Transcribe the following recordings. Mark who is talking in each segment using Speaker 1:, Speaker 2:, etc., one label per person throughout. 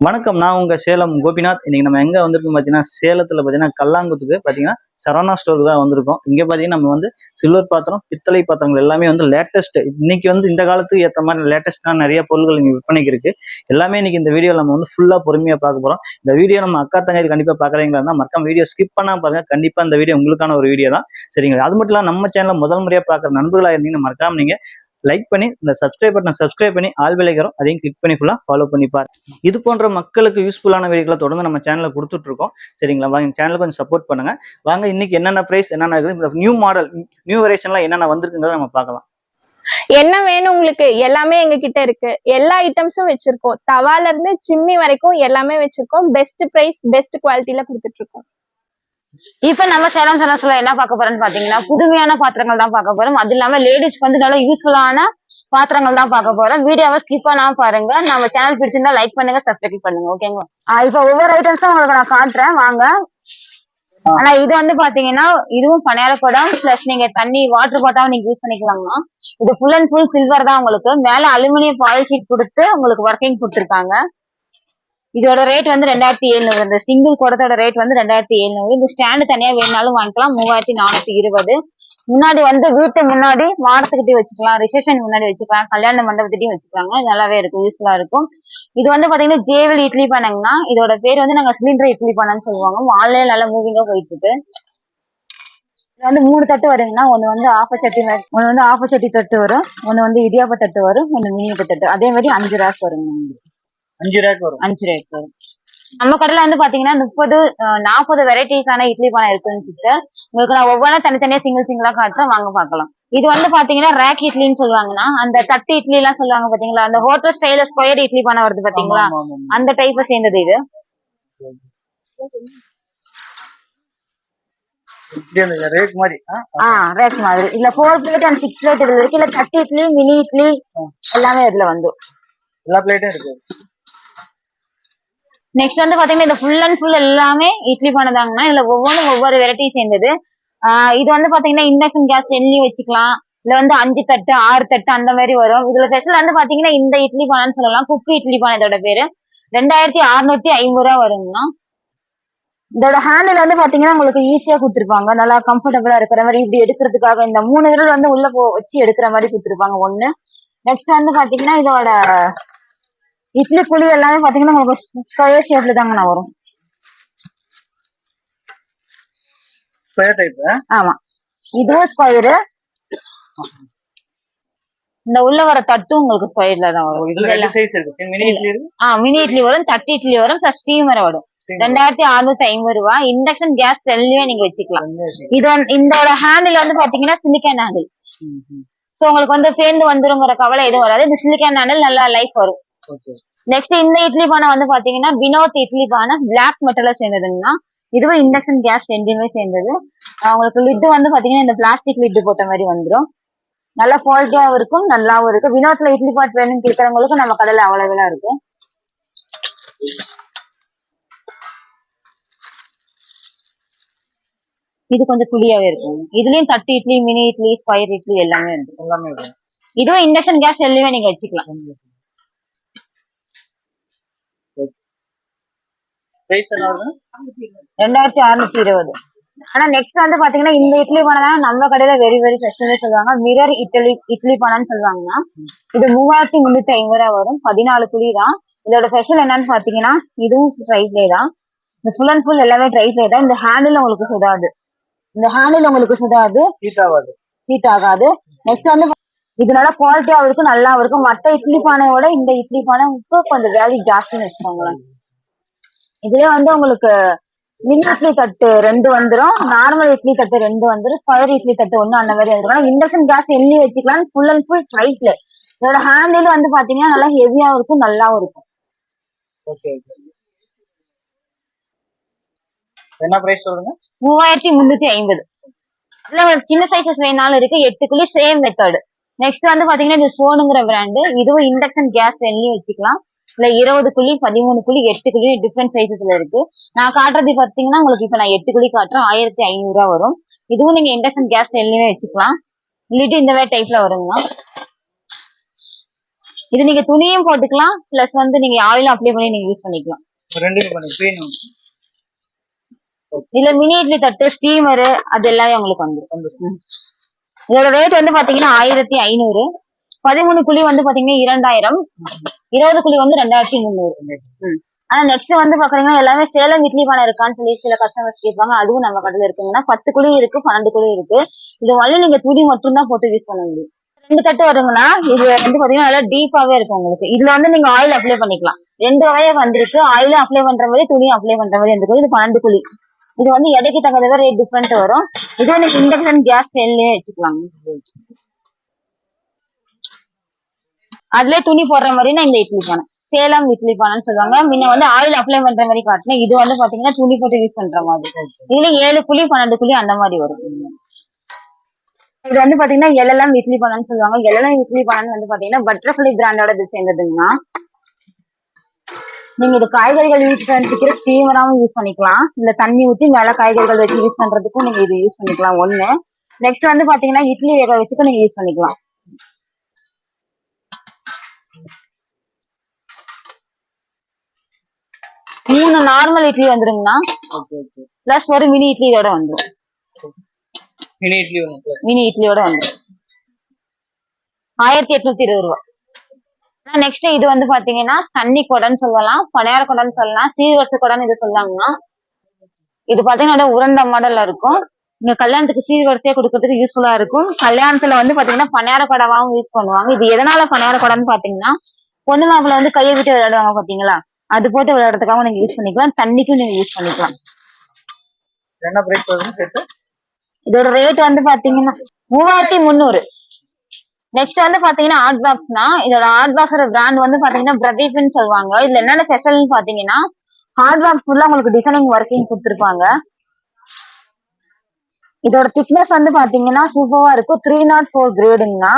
Speaker 1: வணக்கம் நான் உங்க சேலம் கோபிநாத். இன்னைக்கு நம்ம எங்க வந்திருக்கோம் பார்த்தீங்கன்னா சேலத்துல பார்த்தீங்கன்னா கல்லாங்குத்துக்கு பார்த்தீங்கன்னா சரவணா ஸ்டோருக்கு தான் வந்திருக்கோம். இங்க பார்த்தீங்கன்னா நம்ம வந்து சில்வர் பாத்திரம் பித்தளை பாத்திரங்கள் எல்லாமே வந்து லேட்டஸ்ட் இன்னைக்கு வந்து இந்த காலத்துக்கு ஏற்ற மாதிரி லேட்டஸ்டான நிறைய பொருட்கள் இங்க விற்பனைக்கு இருக்கு. எல்லாமே இன்னைக்கு இந்த வீடியோ நம்ம வந்து ஃபுல்லா பொறுமையா பார்க்க போறோம். இந்த வீடியோ நம்ம அக்கா தங்கையில் கண்டிப்பா பாக்குறீங்களா மறக்காம வீடியோ ஸ்கிப் பண்ணாம பாருங்க. கண்டிப்பா இந்த வீடியோ உங்களுக்கான ஒரு வீடியோ தான். சரிங்களா? அது மட்டும் இல்லாம நம்ம சேனலில் முதல் முறையா பாக்குற நண்பர்களா இருந்தீங்கன்னா மறக்காம நீங்க லைக் பண்ணி இந்த சப்ஸ்கிரைப் பட்டனை சப்ஸ்கிரைப் பண்ணி ஆல் விளைக்கிறோம் அதையும் கிளிக் பண்ணி ஃபுல்லாக ஃபாலோ பண்ணி பாரு இது போன்ற மக்களுக்கு யூஸ்ஃபுல்லான வீடியோக்களை தொடர்ந்து நம்ம சேனலில் கொடுத்துட்டு இருக்கோம். சரிங்களா? வாங்க சேனலுக்கு கொஞ்சம் சப்போர்ட் பண்ணுங்க. வாங்க இன்னைக்கு என்னென்ன பிரைஸ் என்னென்ன இருக்குது இந்த நியூ மாடல் நியூ வெரைஷன்லாம் என்னென்ன வந்திருக்குங்கிறத நம்ம பார்க்கலாம்.
Speaker 2: என்ன வேணும் உங்களுக்கு? எல்லாமே எங்க கிட்ட இருக்கு. எல்லா ஐட்டம்ஸும் வச்சிருக்கோம். தவால இருந்து சிம்னி வரைக்கும் எல்லாமே வச்சிருக்கோம். பெஸ்ட் பிரைஸ் பெஸ்ட் குவாலிட்டியில கொடுத்துட்டு இருக்கோம்.
Speaker 3: இப்ப நம்ம சேலம் சேலம் சொல்ல என்ன பார்க்க போறோம்னு பாத்தீங்கன்னா புதுமையான பாத்திரங்கள் தான் பார்க்க போறோம். அது இல்லாம லேடிஸ்க்கு வந்து நல்ல யூஸ்ஃபுல்லான பாத்திரங்கள் தான் பார்க்க போறோம். வீடியோவை ஸ்கிப் பண்ணாம பாருங்க. நம்ம சேனல் பிடிச்சிருந்தா லைக் பண்ணுங்க சப்ஸ்கிரைப் பண்ணுங்க. ஓகேங்களா இப்ப ஒவ்வொரு ஐட்டம்ஸும் உங்களுக்கு நான் காட்டுறேன். வாங்க. ஆனா இது வந்து பாத்தீங்கன்னா இதுவும் பணியார குடம் பிளஸ் நீங்க தண்ணி வாட்டர் பாட்டாவும் நீங்க யூஸ் பண்ணிக்கலாங்கண்ணா இது ஃபுல் அண்ட் ஃபுல் சில்வர் தான் உங்களுக்கு. மேல அலுமினியம் பால் ஷீட் கொடுத்து உங்களுக்கு ஒர்க்கிங் கொடுத்துருக்காங்க. இதோட ரேட் வந்து ரெண்டாயிரத்தி எழுநூறு இந்த சிங்கிள் குடத்தோட ரேட் வந்து ரெண்டாயிரத்தி எழுநூறு இந்த ஸ்டாண்டு தனியா வேணாலும் வாங்கிக்கலாம். மூவாயிரத்தி நானூத்தி இருபது. முன்னாடி வந்து வீட்டு முன்னாடி மாடத்துக்கிட்டே வச்சுக்கலாம். ரிசப்ஷன் முன்னாடி வச்சுக்கலாம். கல்யாண மண்டபத்திட்டையும் வச்சுக்கலாங்க. இது நல்லாவே இருக்கும். யூஸ்ஃபுல்லா இருக்கும். இது வந்து பாத்தீங்கன்னா ஜேவல் இட்லி பண்ணங்கன்னா இதோட பேர் வந்து நாங்க சிலிண்டர் இட்லி பண்ணன்னு சொல்லுவாங்க. ஆன்லைன் நல்லா மூவிங்கா போயிட்டு இருக்கு இது வந்து மூணு தட்டு வருங்கன்னா ஒன்று வந்து ஆப்பச்சட்டி ஒன்று வந்து ஆப்பச்சட்டி தட்டு வரும். ஒன்று வந்து இடியாப்ப தட்டு வரும். ஒன்று மினியப்ப தட்டு அதே மாதிரி அஞ்சு ரேக் வருங்க. உங்களுக்கு.
Speaker 1: அஞ்சு ரேக் வரும்.
Speaker 3: அஞ்சு ரேக் வரும். நம்ம கடையில வந்து பாத்தீங்கன்னா முப்பது நாற்பது வெரைட்டிஸான இட்லி பானை இருக்குங்க சிஸ்டர் உங்களுக்கு நான் ஒவ்வொன்றும் தனித்தனியா சிங்கிள் சிங்கிளா காட்டுறேன். வாங்க பார்க்கலாம் இது வந்து பாத்தீங்கன்னா ரேக் இட்லின்னு சொல்லுவாங்கன்னா அந்த தட்டு இட்லி எல்லாம் சொல்லுவாங்க பாத்தீங்களா? அந்த ஹோட்டல் ஸ்டைல ஸ்கொயர் இட்லி பானை வருது பாத்தீங்களா. அந்த டைப்பை சேர்ந்தது இது.
Speaker 1: ரேக் மாதிரி.
Speaker 3: ரேக் மாதிரி. இல்ல four plate and six plate இதுல இருக்கு. இல்ல தட்டு இட்லி மினி இட்லி எல்லாமே இதுல வந்து
Speaker 1: எல்லா பிளேட்டும் இருக்கு.
Speaker 3: நெக்ஸ்ட் வந்து பாத்தீங்கன்னா இந்த ஃபுல் அண்ட் ஃபுல் எல்லாமே இட்லி பண்ணதாங்கன்னா இதுல ஒவ்வொன்றும் ஒவ்வொரு வெரைட்டி சேர்ந்தது. ஆஹ் இது வந்து பாத்தீங்கன்னா இண்டக்ஷன் கேஸ் எண்ணி வச்சுக்கலாம். இதுல வந்து அஞ்சு தட்டு ஆறு தட்டு அந்த மாதிரி வரும். இதுல ஸ்பெஷல் வந்து பாத்தீங்கன்னா இந்த இட்லி பானைன்னு சொல்லலாம். குக்கு இட்லி பானை இதோட பேரு. ரெண்டாயிரத்தி அறுநூத்தி ஐம்பது ரூபா வருங்கண்ணா. இதோட ஹேண்டில் வந்து பாத்தீங்கன்னா உங்களுக்கு ஈஸியா கொடுத்துருப்பாங்க. நல்லா கம்ஃபர்டபுளா இருக்கிற மாதிரி இப்படி எடுக்கிறதுக்காக இந்த மூணு விரல் வந்து உள்ள போ வச்சு எடுக்கிற மாதிரி கொடுத்துருப்பாங்க. ஒண்ணு. நெக்ஸ்ட் வந்து பாத்தீங்கன்னா இதோட இட்லி புளி எல்லாமே பாத்தீங்கன்னா உங்களுக்கு ஸ்கொயர் ஷேப்ல தாங்கண்ணா வரும்.
Speaker 1: ஸ்கொயர் டைப்
Speaker 3: ஆமா. இதுவும் ஸ்கொயரு இந்த உள்ள வர தட்டும் உங்களுக்கு ஸ்கொயர்ல தான் வரும்.
Speaker 1: மினி இட்லி இருக்கு
Speaker 3: ஆ மினி இட்லி வரும் தட்டு இட்லி வரும் பிளஸ் ஸ்டீமர் வரும். ரெண்டாயிரத்தி அறுநூத்தி ஐம்பது ரூபா. இண்டக்ஷன் கேஸ் செல்லியே நீங்க வச்சுக்கலாம். இது இதோட ஹேண்டில் வந்து பாத்தீங்கன்னா சிலிக்கான் ஹேண்டில். சோ உங்களுக்கு வந்து சேர்ந்து வந்துருங்கிற கவலை எதுவும் வராது. இந்த சிலிக்கான் ஹேண்டில் நல்லா லைஃப் வரும். நெக்ஸ்ட் இந்த இட்லி பானை வந்து பாத்தீங்கன்னா வினோத் இட்லி பானை பிளாக் மெட்டல்ல சேர்ந்ததுங்கன்னா இதுவும் இண்டக்ஷன் கேஸ் ரெண்டுமே சேர்ந்தது. ஆஹ் உங்களுக்கு லிட்டு வந்து பாத்தீங்கன்னா இந்த பிளாஸ்டிக் லிட்டு போட்ட மாதிரி வந்துரும். நல்ல குவாலிட்டியாவும் இருக்கும் நல்லாவும் இருக்கு வினோத்ல இட்லி பாட் வேணும்னு கேட்கறவங்களுக்கு நம்ம கடையில அவைலபிளா இருக்கு. இது கொஞ்சம் குழியாவே இருக்கும். இதுலயும் தட்டு இட்லி மினி இட்லி ஸ்கொயர் இட்லி எல்லாமே இருக்கு.
Speaker 1: எல்லாமே இருக்கு.
Speaker 3: இதுவும் இண்டக்ஷன் கேஸ் எல்லாம் நீங்க வச்சுக்கலாம்.
Speaker 1: பிரைஸ் என்ன வருது
Speaker 3: ரெண்டாயிரத்தி அறுநூத்தி இருபது. ஆனா நெக்ஸ்ட் வந்து பாத்தீங்கன்னா இந்த இட்லி பானை நம்ம கடையில வெரி வெரி ஃபெஸ்டிவல் சொல்லுவாங்க. மிரர் இட்லி இட்லி பானைன்னு சொல்லுவாங்கன்னா இது மூவாயிரத்தி முன்னூத்தி ஐம்பது ரூபா வரும். பதினாலு குழி தான். இதோட ஸ்பெஷல் என்னன்னு பாத்தீங்கன்னா இதுவும் ட்ரை ப்ளே தான். இந்த ஃபுல் அண்ட் ஃபுல் எல்லாமே ட்ரை ப்ளே தான். இந்த ஹேண்டில் உங்களுக்கு சுடாது. இந்த ஹேண்டில் உங்களுக்கு சுடாது.
Speaker 1: ஹீட் ஆகாது.
Speaker 3: ஹீட் ஆகாது. நெக்ஸ்ட் வந்து இது நல்லா குவாலிட்டியாவும் இருக்கும் நல்லாவும் இருக்கும். மத்த இட்லி பானையோட இந்த இட்லி பானைக்கு கொஞ்சம் வேல்யூ ஜாஸ்தின்னு வச்சுக்கோங்களேன். இதுலயே வந்து உங்களுக்கு மினி இட்லி தட்டு ரெண்டு வந்துரும் நார்மல் இட்லி தட்டு ரெண்டு வந்துரும் ஸ்கொயர் இட்லி தட்டு ஒண்ணு அந்த மாதிரி வந்துரும். இண்டக்ஷன் கேஸ் எண்ணி வச்சுக்கலாம் ஃபுல் அண்ட் ஃபுல் ட்ரைப்ல இதோட ஹேண்டில் வந்து பாத்தீங்கன்னா நல்லா ஹெவியாவும் இருக்கும் நல்லாவும் இருக்கும்.
Speaker 1: என்ன பிரைஸ் சொல்லுங்க?
Speaker 3: மூவாயிரத்தி முன்னூத்தி ஐம்பது. இதுல உங்களுக்கு சின்ன சைசஸ் வேணாலும் இருக்கு எட்டுக்குள்ளே சேம் மெத்தட் நெக்ஸ்ட் வந்து பாத்தீங்கன்னா இது சோனுங்கிற பிராண்டு இதுவும் இண்டக்ஷன் கேஸ் எண்ணியும் வச்சுக்கலாம். இல்ல இருபது குழி பதிமூணு குழி எட்டு குழி டிஃப்ரெண்ட் சைசஸ்ல இருக்கு. நான் காட்டுறது பாத்தீங்கன்னா உங்களுக்கு இப்ப நான் எட்டு குழி காட்டுறேன். ஆயிரத்தி ஐநூறு ரூபா வரும். இதுவும் நீங்க இண்டக்ஷன் கேஸ் எண்ணியுமே வச்சுக்கலாம். இல்லாட்டி இந்த மாதிரி டைப்ல வருங்க. இது நீங்க துணியும் போட்டுக்கலாம். பிளஸ் வந்து நீங்க ஆயிலும் அப்ளை பண்ணி நீங்க யூஸ் பண்ணிக்கலாம். இதுல மினி இட்லி தட்டு ஸ்டீமரு அது எல்லாமே உங்களுக்கு வந்துரும். ம். இதோட ரேட் வந்து பாத்தீங்கன்னா ஆயிரத்தி ஐநூறு. பதிமூணு குழி வந்து பாத்தீங்கன்னா இரண்டாயிரம். இருபது குழி வந்து ரெண்டாயிரத்தி முந்நூறு. ஆனா நெக்ஸ்ட் வந்து பாத்தீங்கன்னா எல்லாமே சேலம் இட்லி பானை இருக்கான்னு சொல்லி சில கஸ்டமர்ஸ் கேட்பாங்க. அதுவும் நம்ம கடையில இருக்குங்கன்னா பத்து குழி இருக்கு பன்னெண்டு குழி இருக்கு. இது வந்து நீங்க துணி மட்டும் தான் போட்டு யூஸ் பண்ண முடியும். ரெண்டு தட்டு வருங்கன்னா இது வந்து பாத்தீங்கன்னா நல்லா டீப்பாவே இருக்கும் உங்களுக்கு. இதுல வந்து நீங்க ஆயில் அப்ளை பண்ணிக்கலாம். ரெண்டு வகையா வந்திருக்கு. ஆயிலும் அப்ளை பண்ற மாதிரி துணியும் அப்ளை பண்ற மாதிரி வந்துருக்கு இது பன்னெண்டு குழி. இது வந்து எடைக்கு தகுந்த ரேட் டிஃப்ரெண்ட் வரும். இது வந்து இண்டக்ஷன் கேஸ் செல்லே வச்சுக்கலாம். அதுல துணி போடுற மாதிரி நான் இந்த இட்லி பானை சேலம் இட்லி பானைன்னு சொல்லுவாங்க. முன்ன வந்து ஆயில் அப்ளை பண்ற மாதிரி காட்டினேன். இது வந்து பாத்தீங்கன்னா துணி போட்டு யூஸ் பண்ற மாதிரி. இதுல ஏழு குழி பன்னெண்டு குழி அந்த மாதிரி வரும். இது வந்து பாத்தீங்கன்னா எல்லாம் இட்லி பானைன்னு சொல்லுவாங்க. எல்லாம் இட்லி பானை வந்து பாத்தீங்கன்னா பட்டர்ஃபிளை பிராண்டோட இது சேர்ந்ததுங்கண்ணா. நீங்க இது காய்கறிகள் யூஸ் பண்ணிக்கிற ஸ்டீமராவும் யூஸ் பண்ணிக்கலாம். இல்ல தண்ணி ஊத்தி மேல காய்கறிகள் வச்சு யூஸ் பண்றதுக்கும் நீங்க இது யூஸ் பண்ணிக்கலாம். ஒண்ணு. நெக்ஸ்ட் வந்து பாத்தீங்கன்னா இட்லி வேக வச்சுக்கும் நீங்க யூஸ் பண்ணிக்கலாம். மூணு நார்மல் இட்லி வந்துருங்கண்ணா. பிளஸ் ஒரு மினி இட்லி இதோட வந்துரும்.
Speaker 1: மினி இட்லி
Speaker 3: மினி இட்லியோட வந்துரும். ஆயிரத்தி எட்நூத்தி இருபது ரூபா. நெக்ஸ்ட் இது வந்து பாத்தீங்கன்னா தண்ணி குடம்னு சொல்லலாம் பணியார குடம்னு சொல்லலாம் சீர்வரிசை குடம்னு இது சொல்லாங்கன்னா இது பாத்தீங்கன்னா உருண்டை மாடல்ல இருக்கும். இங்க கல்யாணத்துக்கு சீர்வரிசையா கொடுக்கறதுக்கு யூஸ்ஃபுல்லா இருக்கும். கல்யாணத்துல வந்து பாத்தீங்கன்னா பணியார குடமாவும் யூஸ் பண்ணுவாங்க. இது எதனால பணியார குடம்னு பாத்தீங்கன்னா பொண்ணு மாப்பிள்ள வந்து கையை விட்டு விளையாடுவாங்க பாத்தீங்களா? அது போட்டு விளையாடுறதுக்காக நீங்க யூஸ் பண்ணிக்கலாம். தண்ணிக்கும் நீங்க யூஸ் பண்ணிக்கலாம்.
Speaker 1: என்ன பிரைஸ் செட்டு
Speaker 3: இதோட ரேட் வந்து பாத்தீங்கன்னா மூவாயிரத்தி முந்நூறு. நெக்ஸ்ட் வந்து பாத்தீங்கன்னா ஆர்ட் பாக்ஸ்னா இதோட ஆர்ட் பாக்ஸோட பிராண்ட் வந்து பாத்தீங்கன்னா பிரதீப்னு சொல்லுவாங்க. இதுல என்னென்ன ஸ்பெஷல்னு பாத்தீங்கன்னா ஹார்ட் பாக்ஸ் ஃபுல்லா உங்களுக்கு டிசைனிங் ஒர்க்கிங் கொடுத்துருப்பாங்க. இதோட திக்னஸ் வந்து பாத்தீங்கன்னா சூப்பரா இருக்கும். த்ரீ நாட் ஃபோர் கிரேடுங்கண்ணா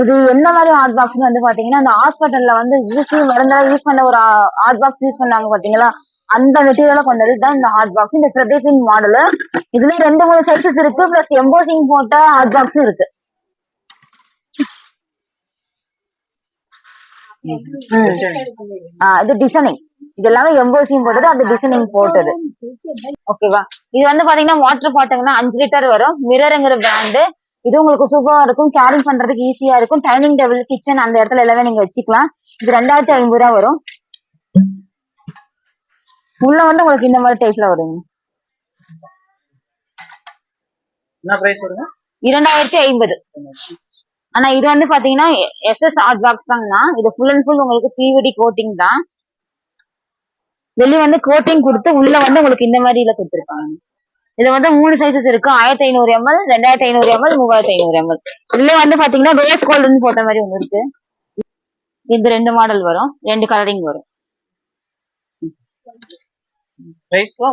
Speaker 3: இது எந்த மாதிரி ஹார்ட் பாக்ஸ் வந்து பாத்தீங்கன்னா அந்த ஹாஸ்பிட்டல்ல வந்து ஊசி மருந்தெல்லாம் யூஸ் பண்ண ஒரு ஹார்ட் பாக்ஸ் யூஸ் பண்ணாங்க பாத்தீங்களா? அந்த மெட்டீரியலை கொண்டது தான் இந்த ஹார்ட் பாக்ஸ் இந்த பிரதீபின் மாடல் இதுல ரெண்டு மூணு சைஸஸ் இருக்கு பிளஸ் எம்போசிங் போட்ட ஹார்ட் பாக்ஸும் இருக்கு. இது டிசைனிங் இது எல்லாமே எம்போசிங் போட்டது அது டிசைனிங் போட்டது. ஓகேவா இது வந்து பாத்தீங்கன்னா வாட்டர் பாட்டுங்கன்னா அஞ்சு லிட்டர் வரும். மிரருங்கிற பிராண்டு இது உங்களுக்கு சூப்பரா இருக்கும். கேரிங் பண்றதுக்கு ஈஸியா இருக்கும். டைனிங் டேபிள் கிச்சன் அந்த இடத்துல எல்லாமே நீங்க வச்சுக்கலாம். இது ரெண்டாயிரத்தி ஐம்பது ரூபா வரும். உள்ள வந்து உங்களுக்கு இந்த மாதிரி டைப்ல வரும்
Speaker 1: என்ன பிரைஸ் வருங்க?
Speaker 3: இரண்டாயிரத்தி ஐம்பது. ஆனா இது வந்து பாத்தீங்கன்னா எஸ்எஸ் ஆர்ட் பாக்ஸ் தாங்கண்ணா இது ஃபுல் அண்ட் ஃபுல் உங்களுக்கு பிவிடி கோட்டிங் தான். வெளிய வந்து கோட்டிங் கொடுத்து உள்ள வந்து உங்களுக்கு இந்த மாதிரில கொடுத்துருக்காங்க இதுல வந்து மூணு சைஸஸ் இருக்கு. ஆயிரத்தி ஐநூறு எம்எல் ரெண்டாயிரத்தி ஐநூறு எம்எல் மூவாயிரத்தி ஐநூறு எம்எல் இதுல வந்து பாத்தீங்கன்னா ரோஸ் கோல்டுன்னு போட்ட மாதிரி ஒண்ணு இருக்கு. இந்த ரெண்டு மாடல் வரும். ரெண்டு கலரிங் வரும்.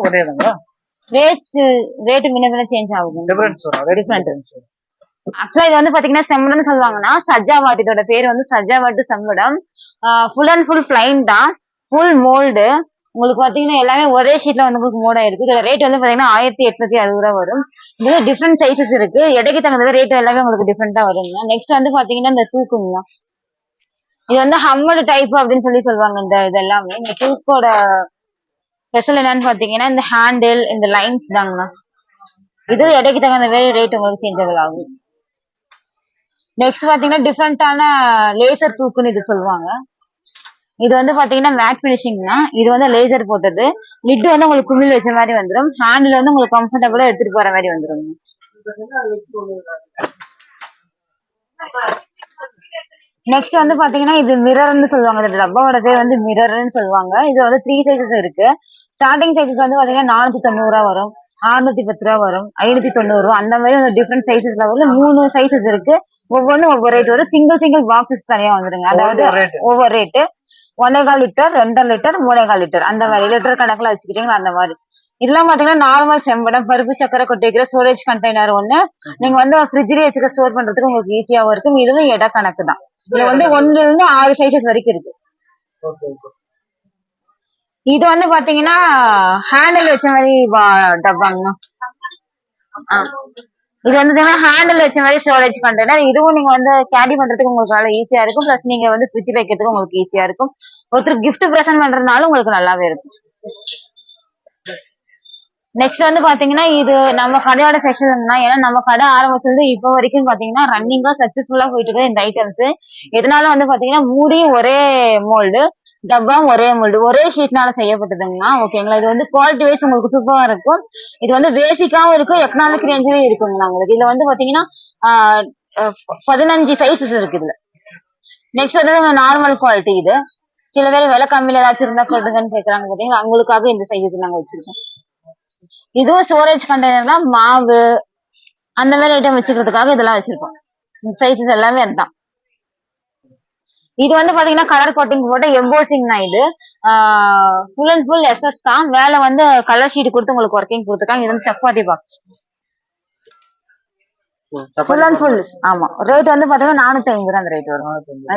Speaker 1: ஒரே தாங்களா
Speaker 3: ரேட் ரேட்டு முன்ன பின்ன சேஞ்ச் ஆகும். ஆக்சுவலா இது வந்து பாத்தீங்கன்னா செம்மடம்னு சொல்லுவாங்கன்னா சஜ்ஜாவாட் இதோட பேர் வந்து சஜ்ஜாவாட்டு செம்மடம் ஃபுல் அண்ட் ஃபுல் பிளைன் தான். ஃபுல் மோல்டு உங்களுக்கு பாத்தீங்கன்னா எல்லாமே ஒரே ஷீட்ல வந்து உங்களுக்கு மோட் ஆயிருக்கு. இதோட ரேட் வந்து பாத்தீங்கன்னா ஆயிரத்தி எட்நூத்தி அறுபது ரூபா வரும். இதுல டிஃப்ரெண்ட் சைஸஸ் இருக்கு. எடைக்கு தகுந்த ரேட் எல்லாமே உங்களுக்கு டிஃப்ரெண்டா வருங்க நெக்ஸ்ட் வந்து பாத்தீங்கன்னா இந்த தூக்குங்க. இது வந்து ஹம்மர் டைப் அப்படின்னு சொல்லி சொல்லுவாங்க இந்த இது எல்லாமே இந்த தூக்கோட ஸ்பெஷல் என்னன்னு பாத்தீங்கன்னா இந்த ஹேண்டில் இந்த லைன்ஸ் தாங்கண்ணா இது எடைக்கு தகுந்த மாதிரி ரேட் உங்களுக்கு சேஞ்சபிள் ஆகும். நெக்ஸ்ட் பாத்தீங்கன்னா டிஃப்ரெண்டான லேசர் தூக்குன்னு இது சொல்லுவாங்க. இது வந்து பாத்தீங்கன்னா மேட் பினிஷிங்னா இது வந்து லேசர் போட்டது. லிட் வந்து உங்களுக்கு குமிழ் வச்ச மாதிரி வந்துடும் ஹேண்டில் வந்து உங்களுக்கு கம்ஃபர்டபுளா எடுத்துட்டு போற மாதிரி வந்துடும் நெக்ஸ்ட் வந்து பாத்தீங்கன்னா இது மிரர்னு சொல்லுவாங்க. இந்த டப்பாவோட பேர் வந்து மிரர்னு சொல்லுவாங்க. இது வந்து த்ரீ சைஸஸ் இருக்கு. ஸ்டார்டிங் சைஸஸ் வந்து பாத்தீங்கன்னா நானூத்தி தொண்ணூறு ரூபா வரும். அறுநூத்தி பத்து ரூபா வரும். ஐநூத்தி தொண்ணூறு ரூபா. அந்த மாதிரி டிஃப்ரெண்ட் சைஸஸ்ல வந்து மூணு சைஸஸ் இருக்கு. ஒவ்வொன்றும் ஒவ்வொரு ரேட் வரும். சிங்கிள் சிங்கிள் பாக்ஸஸ் தனியா வந்துருங்க. அதாவது.
Speaker 1: ஒவ்வொரு
Speaker 3: ரேட்டு ஒன்னேகால் லிட்டர் ரெண்டரை லிட்டர் மூணேகால் லிட்டர். அந்த மாதிரி லிட்டர் கணக்குல வச்சுக்கிட்டீங்களா அந்த மாதிரி? இதெல்லாம் பாத்தீங்கன்னா நார்மல் செம்படம் பருப்பு சக்கரை கொட்டிக்கிற ஸ்டோரேஜ் கண்டெய்னர் ஒண்ணு. நீங்க வந்து ஃப்ரிட்ஜ்லயே வச்சுக்க ஸ்டோர் பண்றதுக்கு உங்களுக்கு ஈஸியாவும் இருக்கும். இதுவும் எடை கணக்கு தான். இதுல வந்து ஒண்ணுல இருந்து ஆறு சைஸஸ் வரைக்கும் இருக்கு. இது வந்து பாத்தீங்கன்னா ஹேண்டில் வச்ச மாதிரி டப்பாங்க. இது வந்து ஹேண்டில் வச்ச மாதிரி ஸ்டோரேஜ் கண்டெய்னர் இதுவும் நீங்க வந்து கேரி பண்றதுக்கு உங்களுக்கு நல்லா ஈஸியா இருக்கும். பிளஸ் நீங்க வந்து ஃப்ரிட்ஜ் வைக்கிறதுக்கு உங்களுக்கு ஈஸியா இருக்கும். ஒருத்தர் கிஃப்ட் பிரசன்ட் பண்றதுனால உங்களுக்கு நல்லாவே இருக்கும். நெக்ஸ்ட் வந்து பாத்தீங்கன்னா இது நம்ம கடையோட ஸ்பெஷல்னா ஏன்னா நம்ம கடை ஆரம்பிச்சது இப்போ வரைக்கும் பாத்தீங்கன்னா ரன்னிங்கா சக்சஸ்ஃபுல்லா போயிட்டு இருக்கு இந்த ஐட்டம்ஸ் எதனால வந்து பாத்தீங்கன்னா மூடியும் ஒரே மோல்டு டப்பாவும் ஒரே மோல்டு ஒரே ஷீட்னால செய்யப்பட்டதுங்கண்ணா ஓகேங்களா இது வந்து குவாலிட்டி வைஸ் உங்களுக்கு சூப்பரா இருக்கும். இது வந்து பேசிக்காவும் இருக்கும் எக்கனாமிக் ரேஞ்சிலும் இருக்குங்கண்ணா உங்களுக்கு? இதுல வந்து பாத்தீங்கன்னா பதினஞ்சு சைஸஸ் இருக்கு இதுல. நெக்ஸ்ட் வந்து நார்மல் குவாலிட்டி இது. சில பேர் விலை கம்மியில ஏதாச்சும் இருந்தா கொடுங்கன்னு கேக்குறாங்க பாத்தீங்கன்னா அவங்களுக்காக இந்த சைஸஸ் நாங்க வச்சிருக்கோம். இதுவும் ஸ்டோரேஜ் கண்டெய்னர் தான் மாவு அந்த மாதிரி ஐட்டம் வச்சுக்கிறதுக்காக இதெல்லாம் வச்சிருக்கோம். சைஸஸ் எல்லாமே அதுதான். இது வந்து பாத்தீங்கன்னா கலர் கோட்டிங் போட்டு எம்போசிங் தான் இது ஃபுல் அண்ட் ஃபுல் எஸ்எஸ் தான். மேல வந்து கலர் ஷீட் கொடுத்து உங்களுக்கு ஒர்க்கிங் கொடுத்துருக்காங்க இது வந்து chapati box full and full ஆமா. ரேட் வந்து பாத்தீங்கன்னா நானூத்தி ஐம்பது ரூபா அந்த ரேட் வரும்.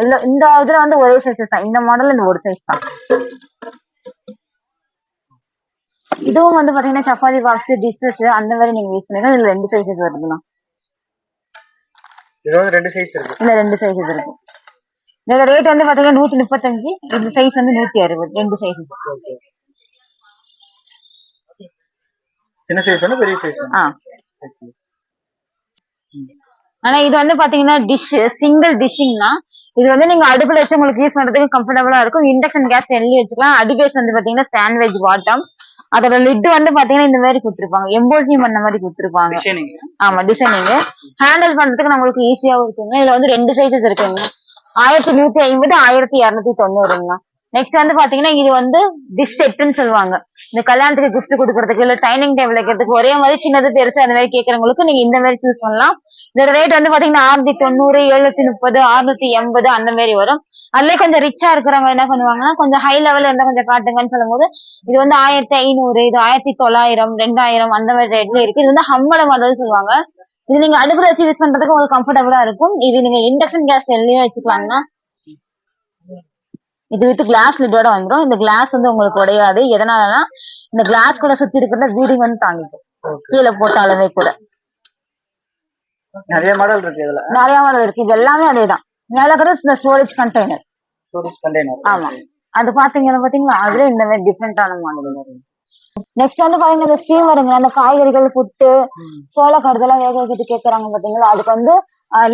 Speaker 3: இல்ல இந்த இதுல வந்து ஒரே சைஸஸ் தான். இந்த மாடல் இந்த ஒரு சைஸ் தான். இதுவும் வந்து பாத்தீங்கன்னா சப்பாத்தி பாக்ஸ் டிஷ்ஷஸ் அந்த மாதிரி நீங்க யூஸ் பண்ணிக்கலாம் இதுல ரெண்டு சைஸஸ் வருதுண்ணா
Speaker 1: இது வந்து ரெண்டு சைஸ் இருக்கு.
Speaker 3: இதுல ரெண்டு சைஸஸ் இருக்கு. இதோட ரேட் வந்து பாத்தீங்கன்னா நூத்தி முப்பத்தஞ்சு இந்த சைஸ் வந்து நூத்தி அறுபது ரெண்டு சைஸஸ்
Speaker 1: சின்ன சைஸ் பெரிய சைஸ்
Speaker 3: ஆ. ஆனா இது வந்து பாத்தீங்கன்னா டிஷ் சிங்கிள் டிஷ்ஷிங்னா இது வந்து நீங்க அடுப்புல வச்சு உங்களுக்கு யூஸ் பண்றதுக்கு கம்ஃபர்டபுளா இருக்கும். இண்டக்ஷன் கேஸ் எண்ணி வச்சுக்கலாம். அடிபேஸ் வந்து பாத்தீங்கன்னா சாண்ட்விச் பாட்டம் அதோட லிட் வந்து பாத்தீங்கன்னா இந்த மாதிரி கொடுத்துருப்பாங்க. எம்போசிங் பண்ண மாதிரி கொடுத்துருப்பாங்க. ஆமா டிசைனிங் ஹேண்டில் பண்றதுக்கு நம்மளுக்கு ஈஸியாவும் இருக்குங்க. இதுல வந்து ரெண்டு சைஸஸ் இருக்குங்க. ஆயிரத்தி நூத்தி ஐம்பது ஆயிரத்தி இருநூத்தி தொண்ணூறுங்க. நெக்ஸ்ட் வந்து பாத்தீங்கன்னா இது வந்து டிஷ் செட்டுன்னு சொல்லுவாங்க. இந்த கல்யாணத்துக்கு கிஃப்ட் கொடுக்கறதுக்கு இல்ல டைனிங் டேபிள் வைக்கிறதுக்கு ஒரே மாதிரி சின்னது பெருசு அந்த மாதிரி கேட்கறவங்களுக்கு நீங்க இந்த மாதிரி சூஸ் பண்ணலாம். இதோட ரேட் வந்து பாத்தீங்கன்னா ஆறுநூத்தி தொண்ணூறு எழுநூத்தி முப்பது அறுநூத்தி எண்பது அந்த மாதிரி வரும். அதுலயே கொஞ்சம் ரிச்சா இருக்கிறவங்க என்ன பண்ணுவாங்கன்னா கொஞ்சம் ஹை லெவல்ல இருந்தா கொஞ்சம் காட்டுங்கன்னு சொல்லும்போது இது வந்து ஆயிரத்தி ஐநூறு இது ஆயிரத்தி தொள்ளாயிரம் ரெண்டாயிரம் அந்த மாதிரி ரேட்ல இருக்கு. இது வந்து ஹம்மட மாடல் சொல்லுவாங்க. இது நீங்க அடுப்புல வச்சு யூஸ் பண்றதுக்கு உங்களுக்கு கம்ஃபர்டபுளா இருக்கும். இது நீங்க இண்டக்ஷன் கேஸ் எல்லாம் வச்சுக்கலாம்னா இது வித் கிளாஸ் லிட்டோட வந்துரும். இந்த கிளாஸ் வந்து உங்களுக்கு உடையாது. எதனாலனா இந்த கிளாஸ் கூட சுத்தி இருக்கிற வீடிங் வந்து தாங்கிக்கும். கீழே போட்டாலுமே கூட.
Speaker 1: நிறைய மாடல் இருக்கு இதுல.
Speaker 3: நிறைய மாடல் இருக்கு. இது எல்லாமே அதேதான். மேல இருக்கிறது இந்த ஸ்டோரேஜ் கண்டெய்னர்
Speaker 1: ஸ்டோரேஜ் கண்டெய்னர்
Speaker 3: ஆமா. அது பாத்தீங்கன்னா பாத்தீங்களா? அதுல இந்த மாதிரி டிஃப்ரெண்டான மாடல் நெக்ஸ்ட் வந்து பாத்தீங்கன்னா இந்த ஸ்டீம் வருங்க அந்த காய்கறிகள் புட்டு சோள கருதெல்லாம் வேக வைக்கிறது கேக்குறாங்க பாத்தீங்களா? அதுக்கு வந்து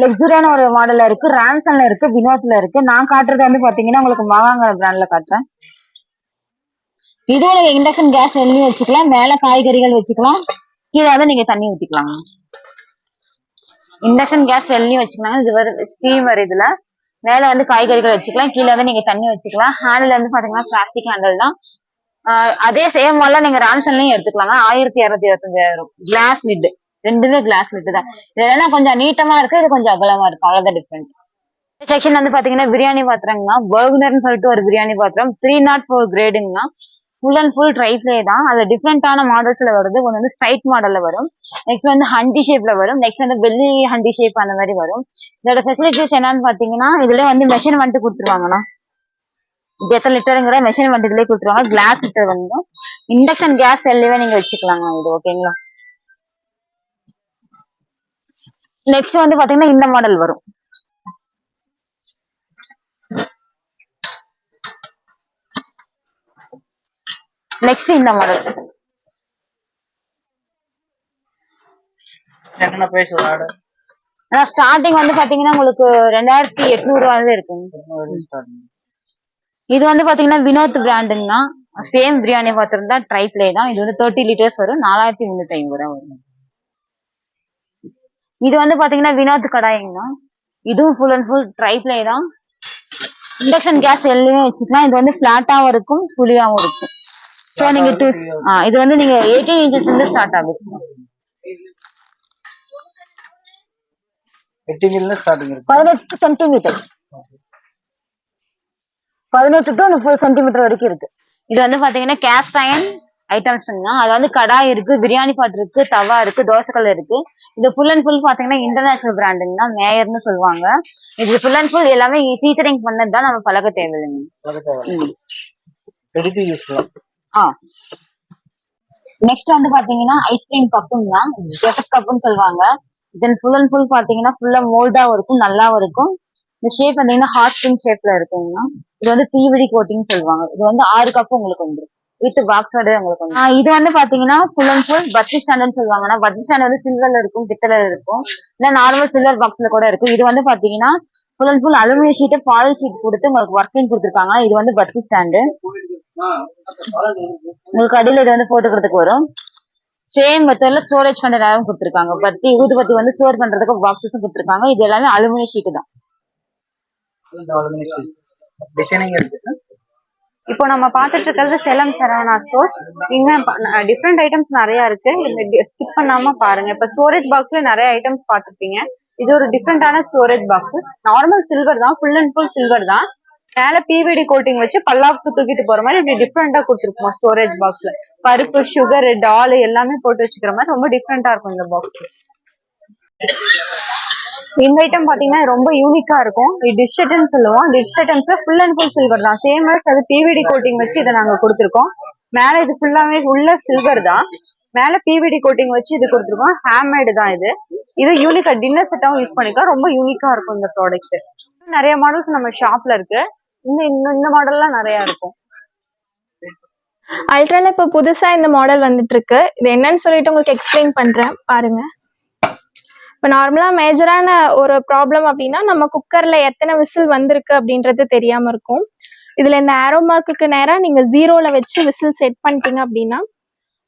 Speaker 3: லக்ஸுரியான ஒரு மாடல்ல இருக்கு. ராம்சன்ல இருக்கு வினோத்ல இருக்கு. நான் காட்டுறது வந்து பாத்தீங்கன்னா உங்களுக்கு மகாங்கிற பிராண்ட்ல காட்டுறேன். இதுவும் நீங்க இண்டக்ஷன் கேஸ் வெளியும் வச்சுக்கலாம். மேல காய்கறிகள் வச்சுக்கலாம். கீழே வந்து நீங்க தண்ணி ஊத்திக்கலாம். இண்டக்ஷன் கேஸ் வெளியும் வச்சுக்கலாம் இது வந்து ஸ்டீமர் இதுல. மேல வந்து காய்கறிகள் வச்சுக்கலாம். கீழே வந்து நீங்க தண்ணி வச்சுக்கலாம். ஹேண்டில் வந்து பாத்தீங்கன்னா பிளாஸ்டிக் ஹேண்டில் தான். அதே சேம் மாதிரிலாம் நீங்க ராம்சன்லயும் எடுத்துக்கலாங்க. ஆயிரத்தி இருநூத்தி இருபத்தஞ்சாயிரம். கிளாஸ் லிட் ரெண்டுமே கிளாஸ் லிட் தான் இது கொஞ்சம் நீட்டமா இருக்கு இது கொஞ்சம் அகலமா இருக்கு. அவ்வளவுதான் டிஃப்ரெண்ட் செக்ஷன் வந்து பாத்தீங்கன்னா பிரியாணி பாத்திரங்கண்ணா பர்கனர்னு சொல்லிட்டு ஒரு பிரியாணி பாத்திரம். Three not four கிரேடுங்கன்னா full and full tri ply தான். அது டிஃப்ரெண்டான மாடல்ஸ்ல வருது. ஒன்று வந்து ஸ்ட்ரைட் மாடல்ல வரும். நெக்ஸ்ட் வந்து ஹண்டி ஷேப்ல வரும். நெக்ஸ்ட் வந்து வெள்ளி ஹண்டி ஷேப் அந்த மாதிரி வரும். இதோட ஃபெசிலிட்டிஸ் என்னன்னு பாத்தீங்கன்னா இதுல வந்து மெஷர்மெண்ட் கொடுத்துருவாங்கண்ணா எத்தனை லிட்டருங்கிற மெஷர்மெண்ட் இதுலயே கொடுத்துருவாங்க. கிளாஸ் லிட்டர் வந்து இண்டக்ஷன் கேஸ் எல்லாம் நீங்க வச்சுக்கலாங்க இது ஓகேங்களா நெக்ஸ்ட் வந்து பாத்தீங்கன்னா இந்த மாடல் வரும். நெக்ஸ்ட் இந்த மாடல் ஸ்டார்டிங் வந்து பாத்தீங்கன்னா உங்களுக்கு ரெண்டாயிரத்தி எட்நூறு ரூபாய் இருக்குங்க இது வந்து பாத்தீங்கன்னா வினோத் பிராண்டுங்கன்னா சேம் பிரியாணி பாத்திரம் தான் ட்ரை பிளே தான். இது வந்து தேர்ட்டி லிட்டர்ஸ் வரும். நாலாயிரத்தி முன்னூத்தி ஐம்பது ரூபா வரும். இது வந்து பாத்தீங்கன்னா வினோத் கடாய்ங்கண்ணா இதுவும் full and full tri ply தான். இண்டக்ஷன் கேஸ் எல்லாமே வச்சுக்கலாம். இது வந்து பிளாட்டாவும் இருக்கும் புளியாவும் இருக்கும். ஸோ நீங்க ஆ, இது வந்து நீங்க எயிட்டீன் இன்ச்சஸ் இருந்து ஸ்டார்ட் ஆகுது. பதினெட்டு சென்டிமீட்டர் பதினெட்டு டு முப்பது சென்டிமீட்டர் வரைக்கும் இருக்கு. இது வந்து பாத்தீங்கன்னா கேஸ்ட் அயன் ஐட்டம்ஸ்னா அது வந்து கடாய் இருக்கு பிரியாணி பாட் இருக்கு தவா இருக்கு தோசைக்கல் இருக்கு. இது ஃபுல் அண்ட் ஃபுல் பாத்தீங்கன்னா இன்டர்நேஷனல் பிராண்டுங்கன்னா மேயர்னு சொல்லுவாங்க. இது ஃபுல் அண்ட் ஃபுல் எல்லாமே ஃபீச்சரிங் பண்ணது தான் நம்ம பழக தேவையில்லைங்க. ஆ. நெக்ஸ்ட் வந்து பாத்தீங்கன்னா ஐஸ்கிரீம் கப்புங்க தான். கப்புன்னு சொல்லுவாங்க. தென் ஃபுல் அண்ட் ஃபுல் பாத்தீங்கன்னா ஃபுல்லா மோல்டாவும் இருக்கும் நல்லாவும் இருக்கும். இந்த ஷேப் பாத்தீங்கன்னா ஹார்ட் பின் ஷேப்ல இருக்குங்கண்ணா இது வந்து தீவிடி கோட்டிங் சொல்லுவாங்க. இது வந்து ஆறு கப் உங்களுக்கு வந்துரும். வித் பாக்ஸோட உங்களுக்கு இது வந்து பாத்தீங்கன்னா full and full budget standard சொல்லுவாங்கன்னா பட்ஜெட் ஸ்டாண்டர்ட் வந்து சில்வர்ல இருக்கும் பித்தள இருக்கும். இல்ல நார்மல் சில்வர் பாக்ஸ்ல கூட இருக்கும். இது வந்து பாத்தீங்கன்னா full and full aluminium sheet ball sheet கொடுத்து உங்களுக்கு ஒர்க்கிங் கொடுத்துருக்காங்க. இது வந்து பத்தி ஸ்டாண்டு உங்களுக்கு அடியில இது வந்து போட்டுக்கிறதுக்கு வரும். சேம் மெத்தட்ல ஸ்டோரேஜ் கண்டெய்னரும் கொடுத்துருக்காங்க. பத்தி ஊதுபத்தி வந்து ஸ்டோர் பண்றதுக்கு பாக்ஸஸும் கொடுத்துருக்காங்க. இது எல்லாமே அலுமினியம் ஷீட் தான்.
Speaker 1: டிசைனிங் இருக்கு.
Speaker 4: இப்போ நம்ம பார்த்துட்டு இருக்கிறது சேலம் சரவணா ஸ்டோர்ஸ் இங்க டிஃப்ரெண்ட் ஐட்டம்ஸ் நிறைய இருக்கு. ஸ்கிப் பண்ணாம பாருங்க. இப்ப ஸ்டோரேஜ் பாக்ஸ்ல நிறைய ஐட்டம்ஸ் பார்த்துருப்பீங்க. இது ஒரு டிஃப்ரெண்டான ஸ்டோரேஜ் பாக்ஸ் நார்மல் சில்வர் தான் ஃபுல் அண்ட் ஃபுல் சில்வர் தான். மேல பிவிடி கோட்டிங் வச்சு பல்லாக்கு தூக்கிட்டு போற மாதிரி இப்படி டிஃப்ரெண்டா கொடுத்துருக்கோம் ஸ்டோரேஜ் பாக்ஸ்ல பருப்பு சுகர் டால் எல்லாமே போட்டு வச்சுக்கிற மாதிரி ரொம்ப டிஃப்ரெண்டா இருக்கும் இந்த பாக்ஸ் இந்த ஐட்டம் பாத்தீங்கன்னா ரொம்ப யூனிக்கா இருக்கும். டிஷ் ஐட்டம்ஸ் சொல்லுவோம். Dish items full and full silver தான். சேம் அது பிவிடி கோட்டிங் வச்சு இதை நாங்க கொடுத்துருக்கோம். மேல இது ஃபுல்லாவே உள்ள சில்வர் தான். மேல பிவிடி கோட்டிங் வச்சு இது கொடுத்துருக்கோம். ஹேம்மேடு தான் இது. இது யூனிக்கா டின்னர் செட்டாவும் யூஸ் பண்ணிக்கலாம். ரொம்ப யூனிக்கா இருக்கும் இந்த ப்ராடக்ட் நிறைய மாடல்ஸ் நம்ம ஷாப்ல இருக்கு. இந்த இந்த- மாடல்லாம் நிறைய இருக்கும்.
Speaker 2: அல்ட்ரால இப்போ புதுசா இந்த மாடல் வந்துட்டு இருக்கு. இது என்னன்னு சொல்லிட்டு உங்களுக்கு எக்ஸ்பிளைன் பண்றேன். பாருங்க. இப்போ நார்மலாக மேஜரான ஒரு ப்ராப்ளம் அப்படின்னா நம்ம குக்கரில் எத்தனை விசில் வந்திருக்கு அப்படின்றது தெரியாமல் இருக்கும். இதில் இந்த ஆரோ மார்க்குக்கு நேராக நீங்கள் ஜீரோவில் வச்சு விசில் செட் பண்ணிட்டீங்க அப்படின்னா